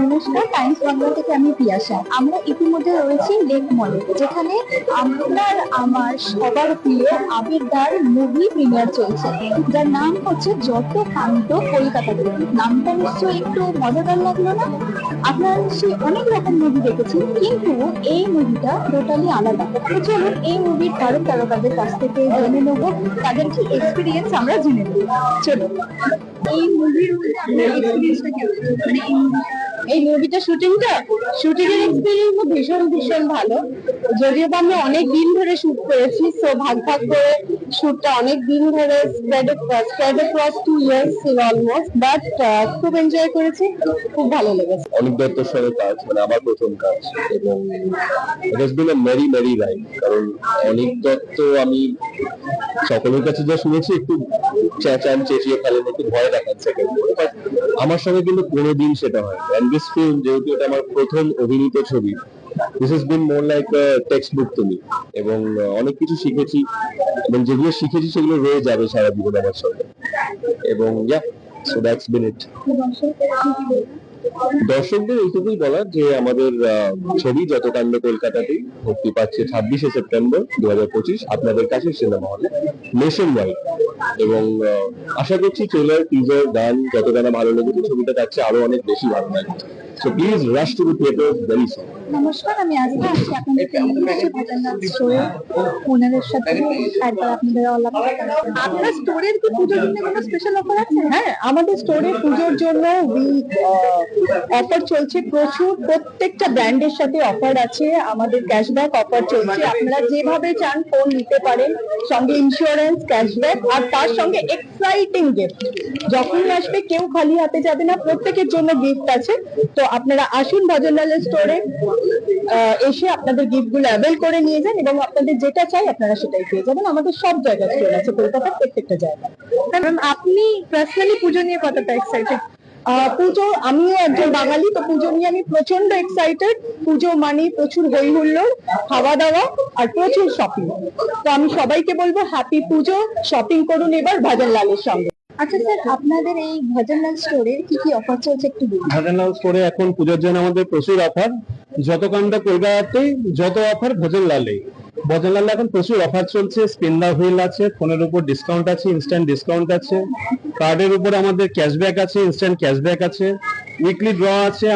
নমস্কার, টাইমস বাংলা থেকে আমি পিয়াসা আমরা ইতিমধ্যে রয়েছি লেক মলে, যেখানে আপনার, আমার সবার প্রিয় আবিরদার মুভি প্রিমিয়ার চলছে। যার নাম হচ্ছে যত কান্ত কলকাতাতে নামটা নিশ্চয়ই একটু মজাদার লাগল না? আপনার সে অনেক রকম মুভি দেখেছেন, কিন্তু এই মুভিটা টোটালি আলাদা। তো চলুন এই মুভির তারক তারকাদের কাছ থেকে জেনে নেব, তাদের কি এক্সপিরিয়েন্স আমরা জেনে নেব। চলুন, এই মুভির মধ্যে আপনার এক্সপিরিয়েন্সটা কেমন? মানে এই মুভিটা শুটিংটা শুটিং এর এক্সপিরিয়েন্স ভীষণ ভীষণ ভালো। যদিও বা আমি অনেক দিন ধরে শুট করেছি সো ভাগ ভাগ করে শুটটা অনেক দিন ধরে spread spread across two years ছিল অলমোস্ট বাট খুব এনজয় করেছি, খুব ভালো লেগেছে। অনেক দত্তর সঙ্গে কাজ মানে আমার প্রথম কাজ, এবং it has been a merry merry life কারণ অনেক দত্ত আমি সকলের কাছে যা শুনেছি, একটু চেঁচান চেঁচিয়ে ফেলেন, একটু ভয় দেখাচ্ছে বাট আমার সঙ্গে কিন্তু কোনোদিন সেটা হয় দিস ফিল্ম যেহেতু এটা আমার প্রথম অভিনীত ছবি this is been more like textbook to me এবং অনেক কিছু শিখেছি এবং যেগুলো শিখেছি সেগুলো রয়ে যাবে সারা জীবন আমার সঙ্গে। এবং ইয়া সো দ্যাটস বিন ইট দর্শকদের এইটুকুই বলার যে আমাদের ছবি যত কাণ্ড কলকাতাতেই মুক্তি পাচ্ছে ছাব্বিশে সেপ্টেম্বর দু পঁচিশ, আপনাদের কাছে সিনেমা হলে নেশন ওয়াইড এবং আশা করছি ট্রেলার টিজার গান যতটা না ভালো লেগেছে ছবিটা তার চেয়ে আরও অনেক বেশি ভালো লাগবে so please rush to the theatre very soon নমস্কার আমি আজকে আসছি আপনাদের সাথে একবার আপনাদের আপনার স্টোরের কি পুজোর জন্য কোনো স্পেশাল অফার আছে? হ্যাঁ আমাদের স্টোরে পুজোর জন্য অফার চলছে প্রচুর। প্রত্যেকটা ব্র্যান্ডের সাথে অফার আছে। আমাদের ক্যাশব্যাক অফার চলছে। আপনারা যেভাবে চান ফোন নিতে পারেন। সঙ্গে ইন্স্যুরেন্স ক্যাশব্যাক আর তার সঙ্গে এক্সাইটিং গিফট যখনই আসবে, কেউ খালি হাতে যাবে না, প্রত্যেকের জন্য গিফট আছে। তো আপনারা আসুন ভজনলালের স্টোরে এসে আপনাদের গিফটগুলো অ্যাভেল করে নিয়ে যান এবং আপনাদের যেটা চাই আপনারা সেটাই পেয়ে যাবেন। আমাদের সব জায়গায় স্টোর আছে, কলকাতার প্রত্যেকটা জায়গায়। আপনি পার্সোনালি পুজো নিয়ে কতটা এক্সাইটেড পুজো আমিও একজন বাঙালি তো পুজো নিয়ে আমি প্রচণ্ড এক্সাইটেড পুজো মানে প্রচুর হই হুল্লোড় খাওয়া দাওয়া আর প্রচুর শপিং তো আমি সবাইকে বলব হ্যাপি পুজো শপিং করুন এবার ভজন লালের সঙ্গে। আচ্ছা স্যার আপনাদের এই ভজনলাল স্টোরের কি কি অফার চলছে একটু বলুন। ভজনলাল স্টোরে এখন পুজোর জন্য আমাদের প্রচুর অফার যত কান্ডা কলকাতাতেই যত অফার ভজনলালে ভজনলালে এখন প্রচুর অফার চলছে স্পিন দা হুইল আছে ফোনের উপর ডিসকাউন্ট আছে ইনস্ট্যান্ট ডিসকাউন্ট আছে কার্ডের উপর আমাদের ক্যাশব্যাক আছে ইনস্ট্যান্ট ক্যাশব্যাক আছে উইকলি ড্র আছে